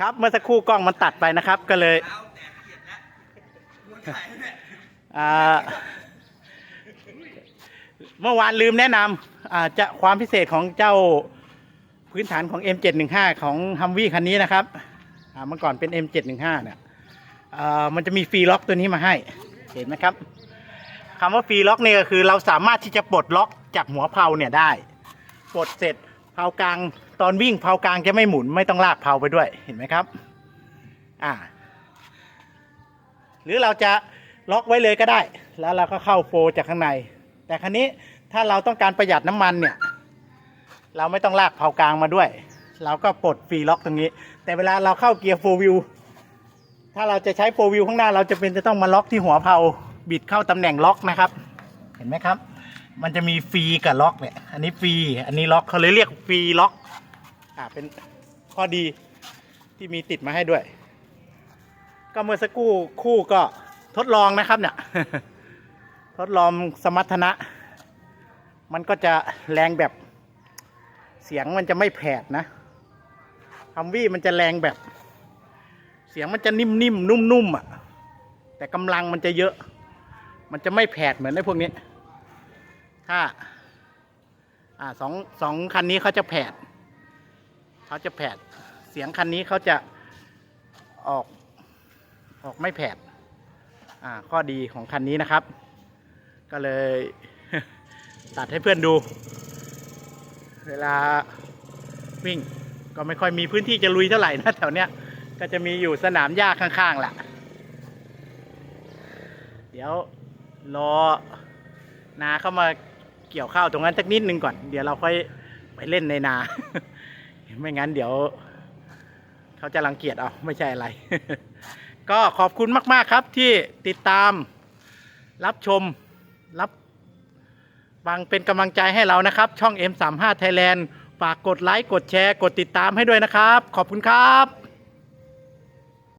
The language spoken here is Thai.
ครับเมื่อสักครู่กล้องมันตัดไปนะครับ ก็เลยเมื่อวานลืมแนะนำจะความพิเศษของเจ้าพื้นฐานของ M715 ของฮัมวี่คันนี้นะครับเมื่อก่อนเป็น M715 เนี่ยมันจะมีฟรีล็อกตัวนี้มาให้เห็นไหมครับคำว่าฟรีล็อกเนี่ยก็คือเราสามารถที่จะปลดล็อกจากหัวเพลาเนี่ยได้ ปลดเสร็จ เพากลางตอนวิ่งเพากลางจะไม่หมุนไม่ต้องลากเพาไปด้วยเห็นไหมครับอ่าหรือเราจะล็อกไว้เลยก็ได้ แล้วเราก็เข้าโฟจากข้างใน แต่ครั้นี้ถ้าเราต้องการประหยัดน้ำมันเนี่ย เราไม่ต้องลากเพากลางมาด้วย เราก็ปลดฟรีล็อกตรงนี้ แต่เวลาเราเข้าเกียร์โฟวิวถ้าเราจะใช้โฟวิวข้างหน้าเราจะเป็นจะต้องมาล็อกที่หัวเพาบิดเข้าตำแหน่งล็อกนะครับ เห็นไหมครับ มันจะมีฟรีกับล็อกเนี่ย อันนี้ฟรี อันนี้ล็อกเขาเลยเรียกฟรีล็อก อ่าเป็นข้อดีที่มีติดมาให้ด้วย ก็เมื่อสักครู่คู่ก็ทดลองนะครับเนี่ย ทดลองสมรรถนะ มันก็จะแรงแบบเสียงมันจะไม่แผดนะฮัมวี่มันจะแรงแบบ เสียงมันจะนิ่มๆนุ่มๆอะ แต่กำลังมันจะเยอะ มันจะไม่แผดเหมือนในพวกนี้ ถ้าอ่าสองสองคันนี้เขาจะแผดเขาจะแผดเสียงคันนี้เขาจะออกออกไม่แผดอ่าข้อดีของคันนี้นะครับ ก็เลยตัดให้เพื่อนดู เวลาวิ่งก็ไม่ค่อยมีพื้นที่จะลุยเท่าไหร่นะแถวเนี้ยก็จะมีอยู่สนามหญ้าข้างๆแหละเดี๋ยวรอนาเข้ามา เกี่ยวข้าวตรงนั้นสักนิดนึงก่อน เดี๋ยวเราค่อยไปเล่นในนา ไม่งั้นเดี๋ยว เขาจะรังเกียจเอาไม่ใช่อะไร ก็ขอบคุณมาก ๆครับที่ติดตามรับชมรับฟังเป็นกำลังใจให้เรานะครับ ช่อง M35 Thailand ฝากกดไลค์ กดแชร์ กดติดตามให้ด้วยนะครับ ขอบคุณครับ